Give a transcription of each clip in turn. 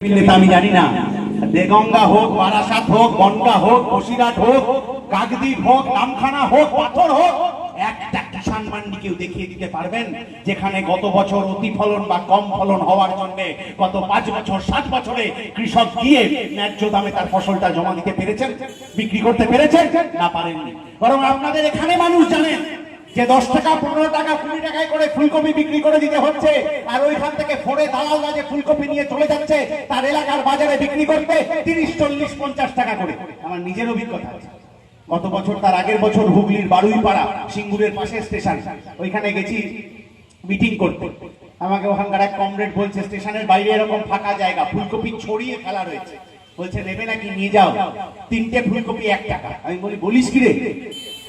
নেতা আমি জানি না। হোক, বারাসাত হোক, বনগা হোক হোক, কাকদ্বীপ হোক, নামখানা হোক, পাথর হোক, একটা কিষান মান্ডি কেউ দেখিয়ে দিতে পারবেন, যেখানে গত বছর অতি ফলন বা কম ফলন হওয়ার জন্য, গত পাঁচ বছর, সাত বছরে কৃষক গিয়ে ন্যায্য দামে তার ফসলটা জমা দিতে পেরেছেন, বিক্রি করতে পেরেছেন, না পারেননি। বরং আপনাদের এখানে মানুষ জানেন যে দশ টাকা, পনেরো টাকা, কুড়ি টাকায় করে ফুলকপি বিক্রি করে দিতে হচ্ছে, আর ওইখান থেকে ফোরে দালালরা যে ফুলকপি নিয়ে চলে যাচ্ছে, তার এলাকার বাজারে বিক্রি করতে তিরিশ, চল্লিশ, পঞ্চাশ টাকা করে। আমার নিজের অভিজ্ঞতা আছে। গত বছর তার আগের বছর হুগলির বারুইপাড়া, সিঙ্গুরের পাশে স্টেশন, ওইখানে গেছি মিটিং করতে। আমাকে ওখানকার এক কমরেড বলছে, স্টেশনের বাইরে এরকম ফাঁকা জায়গা, ফুলকপি ছড়িয়ে ফেলা রয়েছে। বলছে, নেবে নাকি? নিয়ে যাও। তিনটে ফুলকপি এক টাকা। আমি বলি, বলিস কি রে?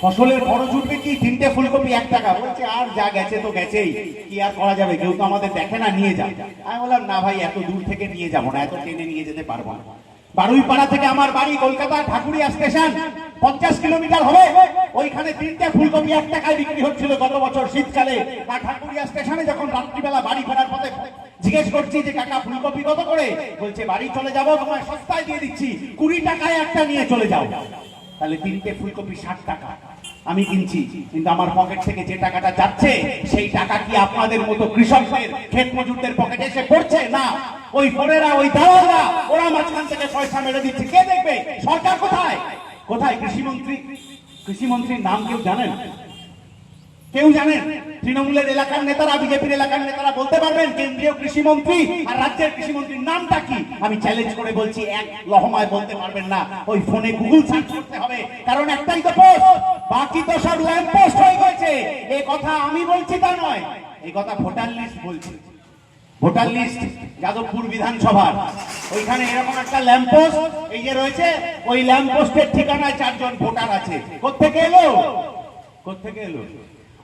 ফসলের খরচ উঠবে কি? তিনটে ফুলকপি এক টাকা। বলছে, আর যা গেছে তো গেছেই। কি আর করা যাবে? কেউ তো আমাদের দেখে না, নিয়ে যাও আমি বললাম, না ভাই, এত দূর থেকে নিয়ে যাব না, এত টেনে নিয়ে যেতে পারব না। বারুইপাড়া থেকে আমার বাড়ি কলকাতা ঠাকুরিয়া স্টেশন, পঞ্চাশ কিলোমিটার হবে। ওইখানে তিনটে ফুলকপি এক টাকায় বিক্রি হচ্ছিল গত বছর শীতকালে। আর ঠাকুরিয়া স্টেশনে যখন রাত্রিবেলা বাড়ি ফেরার পথে জিজ্ঞেস করছি যে, কাকা, ফুলকপি কত করে? বলছে, বাড়ি চলে যাব, তোমায় সস্তায় দিয়ে দিচ্ছি। কুড়ি টাকায় একটা নিয়ে চলে যাও। তাহলে তিনটে ফুলকপি ষাট টাকা। আমি কিনছি, কিন্তু আমার পকেট থেকে যে টাকাটা যাচ্ছে, সেই টাকা কি আপনাদের মতো কৃষকদের, ক্ষেত মজুরদের পকেটে এসে পড়ছে? না। ওই ফোনেরা, ওই দালালরা, ওরা মাঝখান থেকে পয়সা মেরে দিচ্ছে। কে দেখবে? সরকার কোথায়? কোথায় কৃষিমন্ত্রী? কৃষিমন্ত্রীর নাম কেউ জানেন? কেউ জানেন তৃণমূলের এলাকার নেতারা, বিজেপির এলাকার নেতারা বলতে পারবেন, কেন্দ্রীয় কৃষিমন্ত্রী আর রাজ্যের কৃষিমন্ত্রীর নামটা কি? আমি চ্যালেঞ্জ করে বলছি, এক লহমায় বলতে পারবেন না। ওই ফোনে গুগল সার্চ করতে হবে। কারণ একটাই তো পোস্ট বাকি তো সব ল্যাম্প পোস্ট হয়ে গেছে। এই কথা আমি বলছি তা নয়। এই কথা ভোটার লিস্ট বলছি। ভোটার লিস্ট যাদবপুর বিধানসভার। ওইখানে এরকম একটা ল্যাম্পোস্ট এই যে রয়েছে, ওই ল্যাম্পোস্টের ঠিকানায় চারজন ভোটার আছে। কোত্থেকে এলো? কোত্থেকে এলো?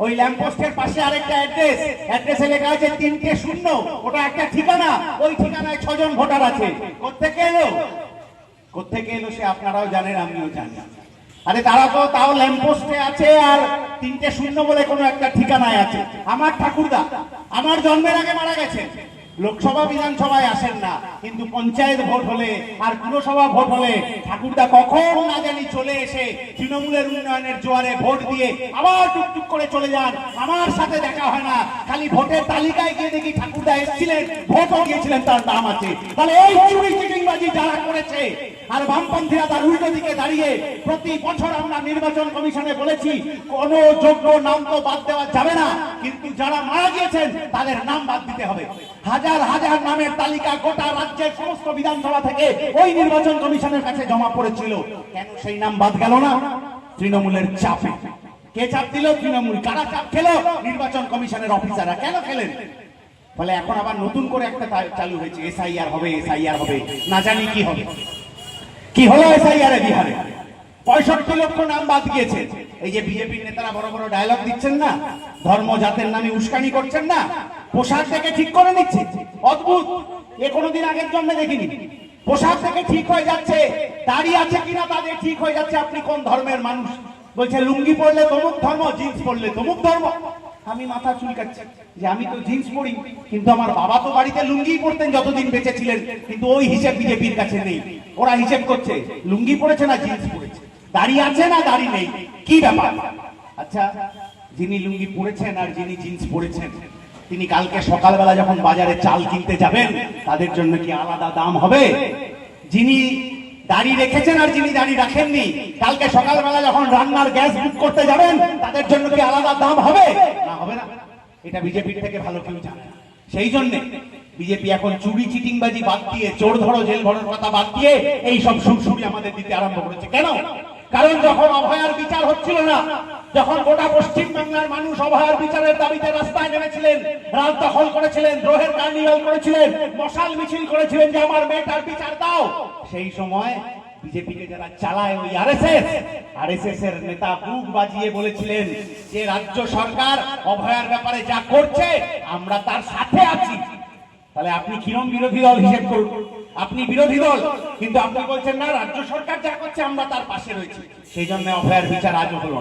ওই ল্যাম্পপোস্টের পাশে আরেকটা অ্যাড্রেস অ্যাড্রেসে লেখা আছে তিনটে শূন্য। ওটা একটা ঠিকানা। ওই ঠিকানায় ছজন ভোটার আছে। কোথেকে এলো? কোথেকে এলো সে আপনারাও জানেন, আমিও জানি। আরে তারা তো, তাও ল্যাম্পপোস্টে আছে আর তিনটে শূন্য বলে কোনো একটা ঠিকানায় আছে। আমার ঠাকুরদা, আমার জন্মের আগে মারা গেছে লোকসভা, বিধানসভায় আসেন না। কিন্তু পঞ্চায়েত ভোট হলে আর পুরসভা ভোট হলে ঠাকুরদা কখন না জানি চলে এসে তৃণমূলের উন্নয়নের জোয়ারে ভোট দিয়ে আবার টুকটুক করে চলে যান। আমার সাথে দেখা হয় না। খালি ভোটের তালিকায় গিয়ে দেখি ঠাকুরদা এসেছিলেন, ভোটও গিয়েছিলেন তার দাম আছে। তাহলে এই চুরি চিটিংবাজি যারা করেছে, আর বামপন্থীরা তার উল্টো দিকে দাঁড়িয়ে প্রতি বছর আমরা নির্বাচন কমিশনে বলেছি, কোন যোগ্য নাম তো বাদ দেওয়া যাবে না, কিন্তু যারা মারা গিয়েছেন, তাদের নাম বাদ দিতে হবে। হাজার হাজার নামের তালিকা গোটা রাজ্যের সমস্ত বিধানসভা থেকে ওই নির্বাচন কমিশনের কাছে জমা পড়েছিল। কেন সেই নাম বাদ গেল না? তৃণমূলের চাপে। কে চাপ দিল? তৃণমূল। কারা চাপ খেলো? নির্বাচন কমিশনের অফিসাররা। কেন খেলেন? ফলে এখন আবার নতুন করে একটা চালু হয়েছে। এসআইআর হবে এসআইআর হবে। না জানি কি হবে। কি হলো এসআইআর এ বিহারে? পঁয়ষট্টি লক্ষ নাম বাদ গিয়েছে। এই যে বিজেপির নেতারা বড় বড় ডায়লগ দিচ্ছেন না? ধর্ম জাতের নামে উস্কানি করছেন না? পোশাক থেকে ঠিক করে নিচ্ছে। অদ্ভুত। এ কোনোদিন আগের জন্মে দেখিনি। পোশাক থেকে ঠিক হয়ে যাচ্ছে। দাঁড়িয়ে আছে কিনা তাদের ঠিক হয়ে যাচ্ছে। আপনি কোন ধর্মের মানুষ? বলছে, লুঙ্গি পরলে তমুক ধর্ম, জিন্স পরলে তমুক ধর্ম। আমি মাথা চুলকাচ্ছি যে আমি তো জিন্স পরি, কিন্তু আমার বাবা তো বাড়িতে লুঙ্গি পরতেন যতদিন বেঁচে ছিলেন, কিন্তু ওই হিসেব বিজেপির কাছে নেই। ওরা হিসেব করছে, লুঙ্গি পড়েছে না জিন্স পড়েছে দাড়ি আছে না দাড়ি নেই? কি ব্যাপার? আচ্ছা যিনি লুঙ্গি পরেছেন আর যিনি জিন্স পরেছেন, তিনি কালকে সকালবেলা যখন বাজারে চাল কিনতে যাবেন, তাদের জন্য কি আলাদা দাম হবে? যিনি দাড়ি রেখেছেন আর যিনি দাড়ি রাখেননি, কালকে সকালবেলা যখন রান্নার গ্যাস বুক করতে যাবেন, তাদের জন্য কি আলাদা দাম হবে? না হবে না। এটা বিজেপির থেকে ভালো কেউ জানে সেই জন্যে বিজেপি এখন চুরি, চিটিংবাজি বাদ দিয়ে চোর ধরো জেল ভরার কথা বাদ দিয়ে, এই সব সুরসুরি আমাদের দিতে আরম্ভ করেছে। কেন? কারণ যখন অভয়ার বিচার হচ্ছিল না, যখন গোটা পশ্চিম বাংলার মানুষ অভয়ার বিচারের দাবিতে রাস্তায় নেমেছিলেন, রাত দখল করেছিলেন, দ্রোহের কার্নিভাল করেছিলেন, মশাল মিছিল করেছিলেন যে, আমার মেয়েটার বিচার দাও। সেই সময় বিজেপিকে যারা চালায় ওই আরএসএস আরএসএস এর নেতা বুক বাজিয়ে বলেছিলেন যে, রাজ্য সরকার অভয়ার ব্যাপারে যা করছে, আমরা তার সাথে আছি। তাহলে আপনি কিরম বিরোধী দল হিসেব করুন? আপনি বিরোধী দল, কিন্তু আপনি বলছেন, না, রাজ্য সরকার যা করছে, আমরা তার পাশে রয়েছি। সেই জন্য অভয়ার বিচার আজও হলো